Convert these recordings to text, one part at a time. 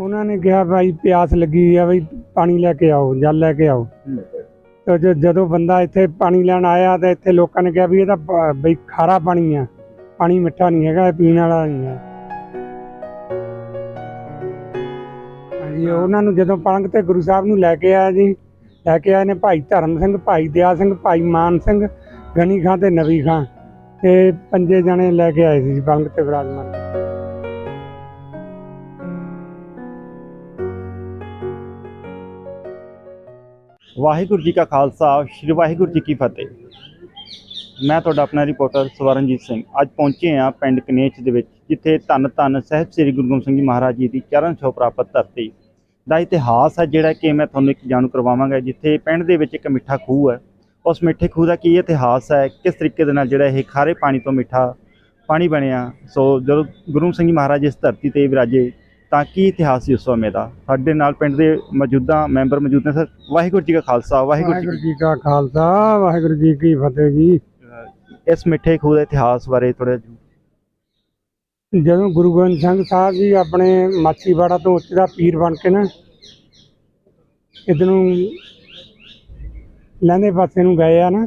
ਉਹਨਾਂ ਨੇ ਕਿਹਾ ਭਾਈ ਪਿਆਸ ਲੱਗੀ ਆ ਬਈ ਪਾਣੀ ਲੈ ਕੇ ਆਓ, ਜਲ ਲੈ ਕੇ ਆਓ। ਤੇ ਜ- ਜਦੋਂ ਬੰਦਾ ਇੱਥੇ ਪਾਣੀ ਲੈਣ ਆਇਆ ਤਾਂ ਇੱਥੇ ਲੋਕਾਂ ਨੇ ਕਿਹਾ ਵੀ ਇਹ ਤਾਂ ਪ- ਬਈ ਖਾਰਾ ਪਾਣੀ ਆ, ਪਾਣੀ ਮਿੱਠਾ ਨਹੀਂ ਹੈਗਾ, ਇਹ ਪੀਣ ਵਾਲਾ ਨਹੀਂ ਹੈ। ਹਾਂਜੀ, ਉਹਨਾਂ ਨੂੰ ਜਦੋਂ ਪਲੰਗ ਤੇ ਗੁਰੂ ਸਾਹਿਬ ਨੂੰ ਲੈ ਕੇ ਆਇਆ ਜੀ, ਲੈ ਕੇ ਆਏ ਨੇ ਭਾਈ ਧਰਮ ਸਿੰਘ, ਭਾਈ ਦਿਆ ਸਿੰਘ, ਭਾਈ ਮਾਨ ਸਿੰਘ ਗਣੀ ਖਾਂ ਤੇ ਨਵੀ ਖਾਂ ਇਹ ਪੰਜੇ ਜਣੇ ਲੈ ਕੇ ਆਏ ਸੀ ਜੀ ਪਲੰਗ ਤੇ ਵਿਰਾਜਮਾਨ। ਵਾਹਿਗੁਰੂ ਜੀ ਕਾ ਖਾਲਸਾ, ਸ੍ਰੀ ਵਾਹਿਗੁਰੂ ਜੀ ਕੀ ਫਤਿਹ। ਮੈਂ ਤੁਹਾਡਾ ਆਪਣਾ ਰਿਪੋਰਟਰ ਸਵਰਨਜੀਤ ਸਿੰਘ। ਅੱਜ ਪਹੁੰਚੇ ਹਾਂ ਪਿੰਡ ਕਨੇਚ ਦੇ ਵਿੱਚ, ਜਿੱਥੇ ਧੰਨ ਧੰਨ ਸਾਹਿਬ ਸ੍ਰੀ ਗੁਰੂ ਗੋਬਿੰਦ ਸਿੰਘ ਜੀ ਮਹਾਰਾਜ ਜੀ ਦੀ ਚਰਨ ਛੋਹ ਪ੍ਰਾਪਤ ਧਰਤੀ ਦਾ ਇਤਿਹਾਸ ਹੈ, ਜਿਹੜਾ ਕਿ ਮੈਂ ਤੁਹਾਨੂੰ ਇੱਕ ਜਾਣੂ ਕਰਵਾਵਾਂਗਾ, ਜਿੱਥੇ ਪਿੰਡ ਦੇ ਵਿੱਚ ਇੱਕ ਮਿੱਠਾ ਖੂਹ ਹੈ। ਉਸ ਮਿੱਠੇ ਖੂਹ ਦਾ ਕੀ ਇਤਿਹਾਸ ਹੈ, ਕਿਸ ਤਰੀਕੇ ਦੇ ਨਾਲ ਜਿਹੜਾ ਇਹ ਖਾਰੇ ਪਾਣੀ ਤੋਂ ਮਿੱਠਾ ਪਾਣੀ ਬਣਿਆ। ਸੋ ਜਦੋਂ ਗੁਰੂ ਗੋਬਿੰਦ ਸਿੰਘ ਜੀ ਮਹਾਰਾਜ ਇਸ ਧਰਤੀ ਤੇ ਵਿਰਾਜੇ ਤਾਂ ਕੀ ਇਤਿਹਾਸ ਸੀ ਉਸ ਸਮੇਂ ਦਾ? ਸਾਡੇ ਨਾਲ ਪਿੰਡ ਦੇ ਮੌਜੂਦਾ ਮੈਂਬਰ ਮੌਜੂਦ ਨੇ ਸਰ। ਵਾਹਿਗੁਰੂ ਜੀ ਕਾ ਖਾਲਸਾ ਵਾਹਿਗੁਰੂ ਜੀ ਕਾ ਖਾਲਸਾ ਵਾਹਿਗੁਰੂ ਜੀ ਕੀ ਫਤਿਹ ਜੀ। ਇਸ ਮਿੱਠੇ ਖੂਹ ਦੇ ਇਤਿਹਾਸ ਬਾਰੇ ਥੋੜਾ ਜਦੋਂ ਗੁਰੂ ਗੋਬਿੰਦ ਸਿੰਘ ਸਾਹਿਬ ਜੀ ਆਪਣੇ ਮਾਛੀਵਾੜਾ ਤੋਂ ਉੱਚ ਦਾ ਪੀਰ ਬਣ ਕੇ ਨਾ ਇੱਧਰ ਨੂੰ ਲਹਿੰਦੇ ਪਾਸੇ ਨੂੰ ਗਏ ਆ ਨਾ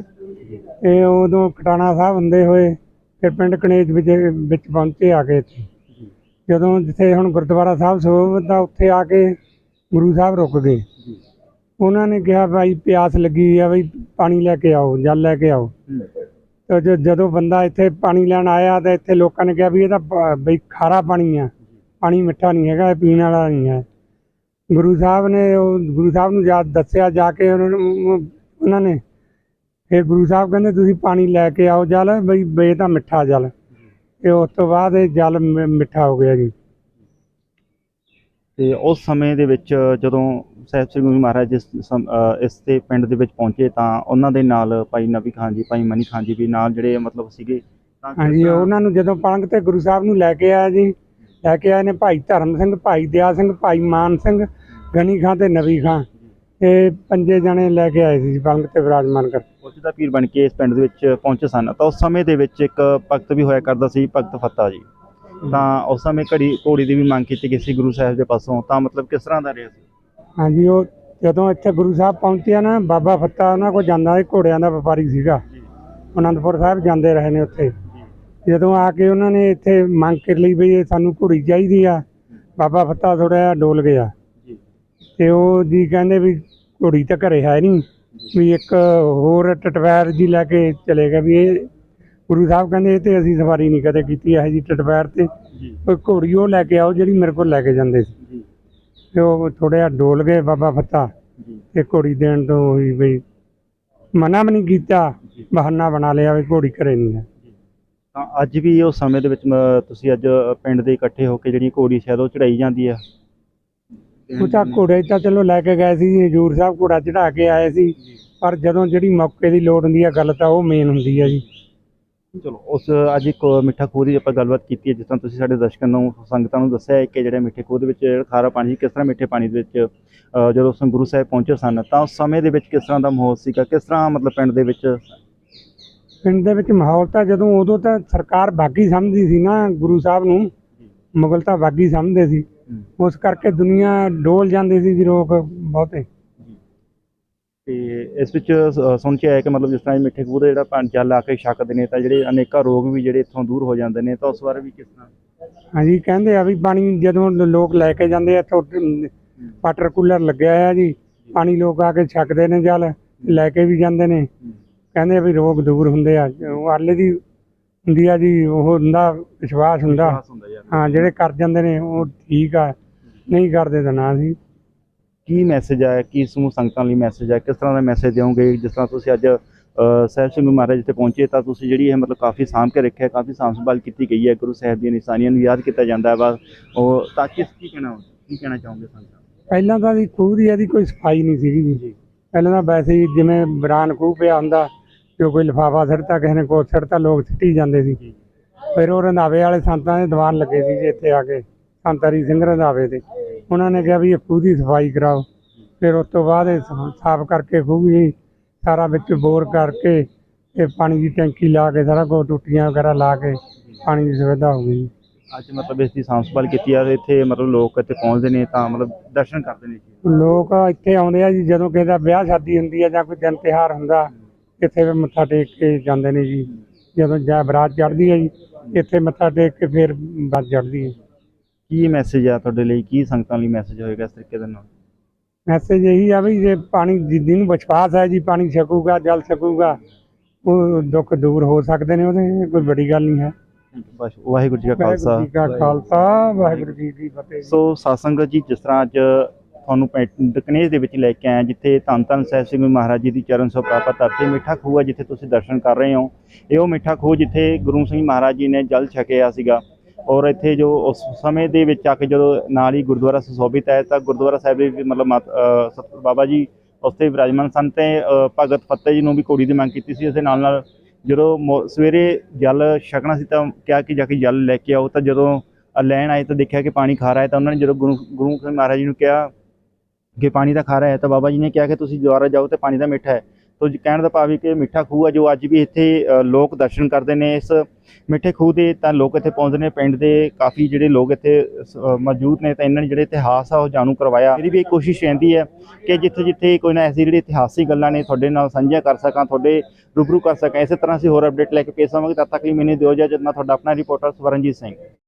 ਤੇ ਉਦੋਂ ਕਟਾਣਾ ਸਾਹਿਬ ਹੁੰਦੇ ਹੋਏ ਫਿਰ ਪਿੰਡ ਕਨੇਜ ਵਿੱਚ ਵਿੱਚ ਪਹੁੰਚੇ ਆ ਕੇ ਇੱਥੇ। ਜਦੋਂ ਜਿੱਥੇ ਹੁਣ ਗੁਰਦੁਆਰਾ ਸਾਹਿਬ ਸੋਭਤ ਦਾ ਉੱਥੇ ਆ ਕੇ ਗੁਰੂ ਸਾਹਿਬ ਰੁਕ ਗਏ। ਉਹਨਾਂ ਨੇ ਕਿਹਾ ਭਾਈ ਪਿਆਸ ਲੱਗੀ ਆ ਬਈ ਪਾਣੀ ਲੈ ਕੇ ਆਓ ਜਲ ਲੈ ਕੇ ਆਓ। ਤੇ ਜਦੋਂ ਬੰਦਾ ਇੱਥੇ ਪਾਣੀ ਲੈਣ ਆਇਆ ਤਾਂ ਇੱਥੇ ਲੋਕਾਂ ਨੇ ਕਿਹਾ ਵੀ ਇਹ ਤਾਂ ਬਈ ਖਾਰਾ ਪਾਣੀ ਆ। ਪਾਣੀ ਮਿੱਠਾ ਨਹੀਂ ਹੈਗਾ ਇਹ ਪੀਣ ਵਾਲਾ ਨਹੀਂ ਹੈ। ਗੁਰੂ ਸਾਹਿਬ ਨੇ ਉਹ ਗੁਰੂ ਸਾਹਿਬ ਨੂੰ ਜਾ ਦੱਸਿਆ ਜਾ ਕੇ ਉਹਨਾਂ ਨੂੰ ਉਹਨਾਂ ਨੇ। ਫਿਰ ਗੁਰੂ ਸਾਹਿਬ ਕਹਿੰਦੇ ਤੁਸੀਂ ਪਾਣੀ ਲੈ ਕੇ ਆਓ ਜਲ ਬਈ ਇਹ ਤਾਂ ਮਿੱਠਾ ਜਲ। ਤੇ ਉਸ ਤੋਂ ਬਾਅਦ ਇਹ ਜਲ ਮਿ- ਮਿੱਠਾ ਹੋ ਗਿਆ ਜੀ। ਤੇ ਉਸ ਸਮੇਂ ਦੇ ਵਿੱਚ ਜਦੋਂ ਸਾਹਿਬ ਸ੍ਰੀ ਗੁਰੂ ਮਹਾਰਾਜ ਇਸ ਸਮ- ਇਸ ਤੇ ਪਿੰਡ ਦੇ ਵਿੱਚ ਪਹੁੰਚੇ ਤਾਂ ਉਹਨਾਂ ਦੇ ਨਾਲ ਭਾਈ ਨਬੀ ਖਾਨ ਜੀ ਭਾਈ ਮਨੀ ਖਾਨ ਜੀ ਵੀ ਨਾਲ ਜਿਹੜੇ ਮਤਲਬ ਸੀਗੇ। ਤਾਂ ਹਾਂਜੀ ਉਹਨਾਂ ਨੂੰ ਜਦੋਂ ਪਲੰਗ ਤੇ ਗੁਰੂ ਸਾਹਿਬ ਨੂੰ ਲੈ ਕੇ ਆਇਆ ਜੀ ਲੈ ਕੇ ਆਏ ਨੇ ਭਾਈ ਧਰਮ ਸਿੰਘ ਭਾਈ ਦਿਆ ਸਿੰਘ ਭਾਈ ਮਾਨ ਸਿੰਘ ਗਣੀ ਖਾਂ ਤੇ ਨਵੀ ਖਾਂ। ਇਹ ਪੰਜੇ ਜਣੇ ਲੈ ਕੇ ਆਏ ਸੀ ਜੀ ਪਲੰਗ ਤੇ ਵਿਰਾਜਮਾਨ ਕਰ ਉੱਚ ਦਾ ਪੀਰ ਬਣ ਕੇ ਇਸ ਪਿੰਡ ਦੇ ਵਿੱਚ ਪਹੁੰਚੇ ਸਨ। ਤਾਂ ਉਸ ਸਮੇਂ ਦੇ ਵਿੱਚ ਇੱਕ ਭਗਤ ਵੀ ਹੋਇਆ ਕਰਦਾ ਸੀ ਭਗਤ ਫੱਤਾ ਜੀ। ਤਾਂ ਉਸ ਸਮੇਂ ਘੜੀ ਘੋੜੀ ਦੀ ਵੀ ਮੰਗ ਕੀਤੀ ਗਈ ਸੀ ਗੁਰੂ ਸਾਹਿਬ ਦੇ ਪਾਸੋਂ। ਤਾਂ ਮਤਲਬ ਕਿਸ ਤਰ੍ਹਾਂ ਦਾ ਰਿਹਾ ਸੀ? ਹਾਂਜੀ ਉਹ ਜਦੋਂ ਇੱਥੇ ਗੁਰੂ ਸਾਹਿਬ ਪਹੁੰਚਿਆ ਨਾ ਬਾਬਾ ਫੱਤਾ ਉਹਨਾਂ ਕੋਲ ਜਾਂਦਾ ਸੀ ਘੋੜਿਆਂ ਦਾ ਵਪਾਰੀ ਸੀਗਾ। ਅਨੰਦਪੁਰ ਸਾਹਿਬ ਜਾਂਦੇ ਰਹੇ ਨੇ ਉੱਥੇ। ਜਦੋਂ ਆ ਕੇ ਉਹਨਾਂ ਨੇ ਇੱਥੇ ਮੰਗ ਕਰ ਲਈ ਵੀ ਇਹ ਸਾਨੂੰ ਘੋੜੀ ਚਾਹੀਦੀ ਆ ਬਾਬਾ ਫੱਤਾ ਥੋੜਾ ਡੋਲ ਗਿਆ। ਤੇ ਉਹ ਜੀ ਕਹਿੰਦੇ ਵੀ ਘੋੜੀ ਤਾਂ ਘਰੇ ਹੈ ਨਹੀਂ। ਵੀ ਇੱਕ ਹੋਰ ਟਟਵੈਰ ਜੀ ਲੈ ਕੇ ਚਲੇ ਗਏ ਵੀ ਇਹ ਗੁਰੂ ਸਾਹਿਬ ਕਹਿੰਦੇ ਇਹ ਤੇ ਅਸੀਂ ਸਵਾਰੀ ਨਹੀਂ ਕਦੇ ਕੀਤੀ ਇਹ ਜੀ ਟਟਵੈਰ ਤੇ ਕੋਈ ਘੋੜੀ ਉਹ ਲੈ ਕੇ ਆਓ ਜਿਹੜੀ ਮੇਰੇ ਕੋਲ ਲੈ ਕੇ ਜਾਂਦੇ ਸੀ। ਜੀ। ਤੇ ਉਹ ਥੋੜਾ ਜਿਹਾ ਡੋਲ ਗਏ ਬਾਬਾ ਫੱਤਾ ਤੇ ਘੋੜੀ ਦੇਣ ਤੋਂ ਹੋਈ ਬਈ ਮਨਾ ਵੀ ਨਹੀਂ ਕੀਤਾ ਬਹਾਨਾ ਬਣਾ ਲਿਆ ਵੀ ਘੋੜੀ ਘਰੇ ਨਹੀਂ ਹੈ। ਤਾਂ ਅੱਜ ਵੀ ਉਸ ਸਮੇਂ ਦੇ ਵਿੱਚ ਤੁਸੀਂ ਅੱਜ ਪਿੰਡ ਦੇ ਇਕੱਠੇ ਹੋ ਕੇ ਜਿਹੜੀ ਘੋੜੀ ਸ਼ਾਇਦ ਉਹ ਚੜਾਈ ਜਾਂਦੀ ਆ ਉਹ ਤਾਂ ਘੋੜੇ ਤਾਂ ਚਲੋ ਲੈ ਕੇ ਗਏ ਸੀ ਹਜ਼ੂਰ ਸਾਹਿਬ ਘੋੜਾ ਚੜਾ ਕੇ ਆਏ ਸੀ। ਪਰ ਜਦੋਂ ਜਿਹੜੀ ਮੌਕੇ ਦੀ ਲੋੜ ਹੁੰਦੀ ਹੈ ਗੱਲ ਤਾਂ ਉਹ ਮੇਨ ਹੁੰਦੀ ਹੈ ਜੀ। ਚਲੋ ਉਸ ਅੱਜ ਇੱਕ ਮਿੱਠਾ ਖੂਹ ਦੀ ਆਪਾਂ ਗੱਲਬਾਤ ਕੀਤੀ ਹੈ ਜਿਸ ਤਰ੍ਹਾਂ ਤੁਸੀਂ ਸਾਡੇ ਦਰਸ਼ਕਾਂ ਨੂੰ ਸੰਗਤਾਂ ਨੂੰ ਦੱਸਿਆ ਹੈ ਕਿ ਜਿਹੜੇ ਮਿੱਠੇ ਖੂਹ ਦੇ ਵਿੱਚ ਖਾਰਾ ਪਾਣੀ ਕਿਸ ਤਰ੍ਹਾਂ ਮਿੱਠੇ ਪਾਣੀ ਦੇ ਵਿੱਚ ਜਦੋਂ ਗੁਰੂ ਸਾਹਿਬ ਪਹੁੰਚੇ ਸਨ ਤਾਂ ਉਸ ਸਮੇਂ ਦੇ ਵਿੱਚ ਕਿਸ ਤਰ੍ਹਾਂ ਦਾ ਮਾਹੌਲ ਸੀਗਾ? ਕਿਸ ਤਰ੍ਹਾਂ ਮਤਲਬ ਪਿੰਡ ਦੇ ਵਿੱਚ? ਪਿੰਡ ਦੇ ਵਿੱਚ ਮਾਹੌਲ ਤਾਂ ਜਦੋਂ ਉਦੋਂ ਤਾਂ ਸਰਕਾਰ ਬਾਗੀ ਸਮਝਦੀ ਸੀ ਨਾ ਗੁਰੂ ਸਾਹਿਬ ਨੂੰ ਮੁਗਲ ਤਾਂ ਬਾਗੀ ਸਮਝਦੇ ਸੀ। ਉਸ ਕਰਕੇ ਦੁਨੀਆ ਡੋਲ ਜਾਂਦੀ ਸੀ ਜੀ ਲੋਕ ਬਹੁਤੇ। ਤੇ ਇਸ ਵਿੱਚ ਸ- ਸੁਣ ਕੇ ਆਇਆ ਕਿ ਮਤਲਬ ਜਿਸ ਤਰ੍ਹਾਂ ਇਹ ਮਿੱਠੇ ਖੂਹ ਦਾ ਜਿਹੜਾ ਪਾਣੀ ਜਲ ਆ ਕੇ ਛਕਦੇ ਨੇ ਤਾਂ ਜਿਹੜੇ ਅਨੇਕਾਂ ਰੋਗ ਵੀ ਜਿਹੜੇ ਇੱਥੋਂ ਦੂਰ ਹੋ ਜਾਂਦੇ ਨੇ ਤਾਂ ਉਸ ਬਾਰੇ ਵੀ ਕਿਸ ਤਰ੍ਹਾਂ? ਹਾਂਜੀ ਕਹਿੰਦੇ ਆ ਵੀ ਪਾਣੀ ਜਦੋਂ ਲ- ਲੋਕ ਲੈ ਕੇ ਜਾਂਦੇ ਆ ਇੱਥੋਂ ਵਾਟਰ ਕੂਲਰ ਲੱਗਿਆ ਹੋਇਆ ਜੀ ਪਾਣੀ ਲੋਕ ਆ ਕੇ ਛਕਦੇ ਨੇ ਜਲ ਲੈ ਕੇ ਵੀ ਜਾਂਦੇ ਨੇ। ਕਹਿੰਦੇ ਆ ਵੀ ਰੋਗ ਦੂਰ ਹੁੰਦੇ ਆ ਉਹ ਆਲੇ ਦੀ ਹੁੰਦੀ ਆ ਜੀ ਉਹ ਹੁੰਦਾ ਵਿਸ਼ਵਾਸ ਹੁੰਦਾ। ਵਿਸ਼ਵਾਸ ਹੁੰਦਾ ਯਾਰ। ਹਾਂ ਜਿਹੜੇ ਕਰ ਜਾਂਦੇ ਨੇ ਉਹ ਠੀਕ ਆ। ਨਹੀਂ ਕਰਦੇ ਤਾਂ ਨਾ ਸੀ ਕੀ ਮੈਸੇਜ ਹੈ ਕੀ ਸਮੂਹ ਸੰਗਤਾਂ ਲਈ ਮੈਸੇਜ ਹੈ ਕਿਸ ਤਰ੍ਹਾਂ ਦਾ ਮੈਸੇਜ ਦਿਓਗੇ? ਜਿਸ ਤਰ੍ਹਾਂ ਤੁਸੀਂ ਅੱਜ ਅ, ਸਾਹਿਬ ਸਿੰਘ ਮਹਾਰਾਜ ਜਿੱਥੇ ਪਹੁੰਚੇ ਤਾਂ ਤੁਸੀਂ ਜਿਹੜੀ ਇਹ ਮਤਲਬ ਕਾਫੀ ਸਾਂਭ ਕੇ ਰੱਖਿਆ ਕਾਫੀ ਸਾਂਭ ਸੰਭਾਲ ਕੀਤੀ ਗਈ ਹੈ। ਗੁਰੂ ਸਾਹਿਬ ਦੀਆਂ ਨਿਸ਼ਾਨੀਆਂ ਨੂੰ ਯਾਦ ਕੀਤਾ ਜਾਂਦਾ ਬਸ ਉਹ ਤਾਂ ਕਿਸ ਕੀ ਕਹਿਣਾ ਕੀ ਕਹਿਣਾ ਚਾਹੋਗੇ ਸੰਗਤਾਂ? ਪਹਿਲਾਂ ਤਾਂ ਦੀ ਖੂਹ ਦੀ ਇਹਦੀ ਕੋਈ ਸਫ਼ਾਈ ਨਹੀਂ ਸੀਗੀ ਜੀ। ਪਹਿਲਾਂ ਤਾਂ ਵੈਸੇ ਹੀ ਜਿਵੇਂ ਬਰਾਨ ਖੂਹ ਪਿਆ ਹੁੰਦਾ ਜੋ ਕੋਈ ਲਿਫਾਫਾ ਸਿੱਟਤਾ ਕਿਸੇ ਨੇ ਕੋਟ ਸਿੱਟਤਾ ਲੋਕ ਸਿੱਟੀ ਜਾਂਦੇ ਸੀ। ਫਿਰ ਉਹ ਰੰਧਾਵੇ ਵਾਲੇ ਸੰਤਾਂ ਦੇ ਦੀਵਾਨ ਲੱਗੇ ਸੀ ਜੀ ਇੱਥੇ ਆ ਕੇ ਸੰਤ ਹਰੀ ਸਿੰਘ ਰੰਧਾਵੇ ਦੇ। ਉਹਨਾਂ ਨੇ ਕਿਹਾ ਵੀ ਇਹ ਖੂਹ ਦੀ ਸਫ਼ਾਈ ਕਰਾਓ। ਫਿਰ ਉਸ ਤੋਂ ਬਾਅਦ ਇਹ ਸਾਫ਼ ਕਰਕੇ ਖੂਹ ਵੀ ਸਾਰਾ ਵਿੱਚ ਬੋਰ ਕਰਕੇ ਤੇ ਪਾਣੀ ਦੀ ਟੈਂਕੀ ਲਾ ਕੇ ਸਾਰਾ ਕੁਛ ਟੁੱਟੀਆਂ ਵਗੈਰਾ ਲਾ ਕੇ ਪਾਣੀ ਦੀ ਸੁਵਿਧਾ ਹੋ ਗਈ। ਅੱਜ ਮਤਲਬ ਇਸ ਦੀ ਸਾਂਭ ਸੰਭਾਲ ਕੀਤੀ ਆ ਇੱਥੇ ਮਤਲਬ ਲੋਕ ਇੱਥੇ ਪਹੁੰਚਦੇ ਨੇ ਤਾਂ ਮਤਲਬ ਦਰਸ਼ਨ ਕਰਦੇ ਨੇ ਜੀ। ਲੋਕ ਇੱਥੇ ਆਉਂਦੇ ਆ ਜੀ ਜਦੋਂ ਕਿਸੇ ਦਾ ਵਿਆਹ ਸ਼ਾਦੀ ਹੁੰਦੀ ਹੈ ਜਾਂ ਕੋਈ ਦਿਨ ਤਿਉਹਾਰ ਹੁੰਦਾ ਇੱਥੇ ਵੀ ਮੱਥਾ ਟੇਕ ਕੇ ਜਾਂਦੇ ਨੇ ਜੀ। ਜਦੋਂ ਜਾਂ ਬਰਾਤ ਚੜ੍ਹਦੀ ਹੈ ਜੀ ਇੱਥੇ ਮੱਥਾ ਟੇਕ ਕੇ ਫਿਰ ਬਾਤ ਚੜ੍ਹਦੀ ਹੈ। ਕੀ ਮੈਸੇਜ ਆ ਤੁਹਾਡੇ ਲਈ? ਕੀ ਸੰਗਤਾਂ ਲਈ ਮੈਸੇਜ ਹੋਏਗਾ ਇਸ ਤਰੀਕੇ ਦੇ ਨਾਲ? ਮੈਸੇਜ ਇਹੀ ਆ ਵੀ ਜੇ ਪਾਣੀ ਜਿੱਦੀ ਨੂੰ ਵਿਸ਼ਵਾਸ ਹੈ ਜੀ ਪਾਣੀ ਛਕੂਗਾ ਜਲ ਛਕੂਗਾ ਉਹ ਦੁੱਖ ਦੂਰ ਹੋ ਸਕਦੇ ਨੇ ਉਹਦੇ ਕੋਈ ਬੜੀ ਗੱਲ ਨਹੀਂ ਹੈ। ਬਸ ਵਾਹਿਗੁਰੂ ਜੀ ਕਾ ਖਾਲਸਾ। ਵਾਹਿਗੁਰੂ ਜੀ ਕੀ ਫਤਿਹ ਸੋ ਸਾਸੰਗਤ ਜੀ ਜਿਸ ਤਰ੍ਹਾਂ ਅੱਜ ਤੁਹਾਨੂੰ ਪਿੰਡ ਕਨੇਜ ਦੇ ਵਿੱਚ ਲੈ ਕੇ ਆਇਆ, ਜਿੱਥੇ ਧੰਨ ਧੰਨ ਸਾਹਿਬ ਸਿੰਘ ਮਹਾਰਾਜ ਜੀ ਦੀ ਚਰਨ ਛੋਹ ਪ੍ਰਾਪਤ ਧਰਤੀ ਮਿੱਠਾ ਖੂਹ ਹੈ ਜਿੱਥੇ ਤੁਸੀਂ ਦਰਸ਼ਨ ਕਰ ਰਹੇ ਹੋ। ਇਹ ਉਹ ਮਿੱਠਾ ਖੂਹ ਜਿੱਥੇ ਗੁਰੂ ਸਿੰਘ ਮਹਾਰਾਜ ਜੀ ਨੇ ਜਲ ਛਕਿਆ ਸੀਗਾ। ਔਰ ਇੱਥੇ ਜੋ ਉਸ ਸਮੇਂ ਦੇ ਵਿੱਚ ਆ ਕੇ ਜਦੋਂ ਨਾਲ ਹੀ ਗੁਰਦੁਆਰਾ ਸੁਸ਼ੋਭਿਤ ਹੈ, ਤਾਂ ਗੁਰਦੁਆਰਾ ਸਾਹਿਬ ਦੇ ਮਤਲਬ ਮਾਤ- ਅਹ ਸਤਿਗੁਰ ਬਾਬਾ ਜੀ ਉੱਥੇ ਵਿਰਾਜਮਾਨ ਸਨ ਤੇ ਭਗਤ ਫਤਿਹ ਜੀ ਨੂੰ ਵੀ ਘੋੜੀ ਦੀ ਮੰਗ ਕੀਤੀ ਸੀ। ਉਸ ਦੇ ਨਾਲ ਨਾਲ ਜਦੋਂ ਮੋ- ਸਵੇਰੇ ਜਲ ਛਕਣਾ ਸੀ ਤਾਂ ਕਿਹਾ ਕਿ ਜਾ ਕੇ ਜਲ ਲੈ ਕੇ ਆਓ। ਤਾਂ ਜਦੋਂ ਲੈਣ ਆਏ ਤਾਂ ਦੇਖਿਆ ਕਿ ਪਾਣੀ ਖਾਰਾ ਹੈ, ਤਾਂ ਉਹਨਾਂ ਨੇ ਜਦੋਂ ਗੁਰੂ ਗੁਰੂ ਸਿੰਘ ਮਹਾਰਾਜ ਜੀ ਨੂੰ ਕਿਹਾ ਕਿ ਪਾਣੀ ਤਾਂ ਖਾਰਾ ਹੈ ਤਾਂ ਬਾਬਾ ਜੀ ਨੇ ਕਿਹਾ ਕਿ ਤੁਸੀਂ ਦੁਆਰਾ ਜਾਓ ਤੇ ਪਾਣੀ ਦਾ ਮਿੱਠਾ ਹੈ। ਤੋ ਕਹਿਣ ਦਾ ਭਾਵ ਹੈ ਕਿ ਮਿੱਠਾ ਖੂਹ ਹੈ ਜੋ ਅੱਜ ਵੀ ਇੱਥੇ ਲੋਕ ਦਰਸ਼ਨ ਕਰਦੇ ਨੇ। ਇਸ ਮਿੱਠੇ ਖੂਹ ਦੇ ਤਾਂ ਲੋਕ ਇੱਥੇ ਪਹੁੰਚਦੇ ਨੇ। ਪਿੰਡ ਦੇ ਕਾਫੀ ਜਿਹੜੇ ਲੋਕ ਇੱਥੇ ਸ- ਮੌਜੂਦ ਨੇ ਤਾਂ ਇਹਨਾਂ ਨੇ ਜਿਹੜੇ ਇਤਿਹਾਸ ਆ ਉਹ ਜਾਣੂ ਕਰਵਾਇਆ। ਮੇਰੀ ਵੀ ਇਹ ਕੋਸ਼ਿਸ਼ ਰਹਿੰਦੀ ਹੈ ਕਿ ਜਿੱਥੇ ਜਿੱਥੇ ਕੋਈ ਨਾ ਐਸੀ ਜਿਹੜੀ ਇਤਿਹਾਸਿਕ ਗੱਲਾਂ ਨੇ ਤੁਹਾਡੇ ਨਾਲ ਸਾਂਝੀਆਂ ਕਰ ਸਕਾਂ, ਤੁਹਾਡੇ ਰੂਬਰੂ ਕਰ ਸਕਾਂ। ਇਸੇ ਤਰ੍ਹਾਂ ਅਸੀਂ ਹੋਰ ਅਪਡੇਟ ਲੈ ਕੇ ਪੇਸ਼ ਆਵਾਂਗੇ। ਤਦ ਤੱਕ ਲਈ ਮੈਨੇ ਦਿਓ ਇਜਾਜ਼ਤ। ਮੈਂ ਤੁਹਾਡਾ ਆਪਣਾ ਰਿਪੋਰਟਰ ਸਵਰਨਜੀਤ ਸਿੰਘ।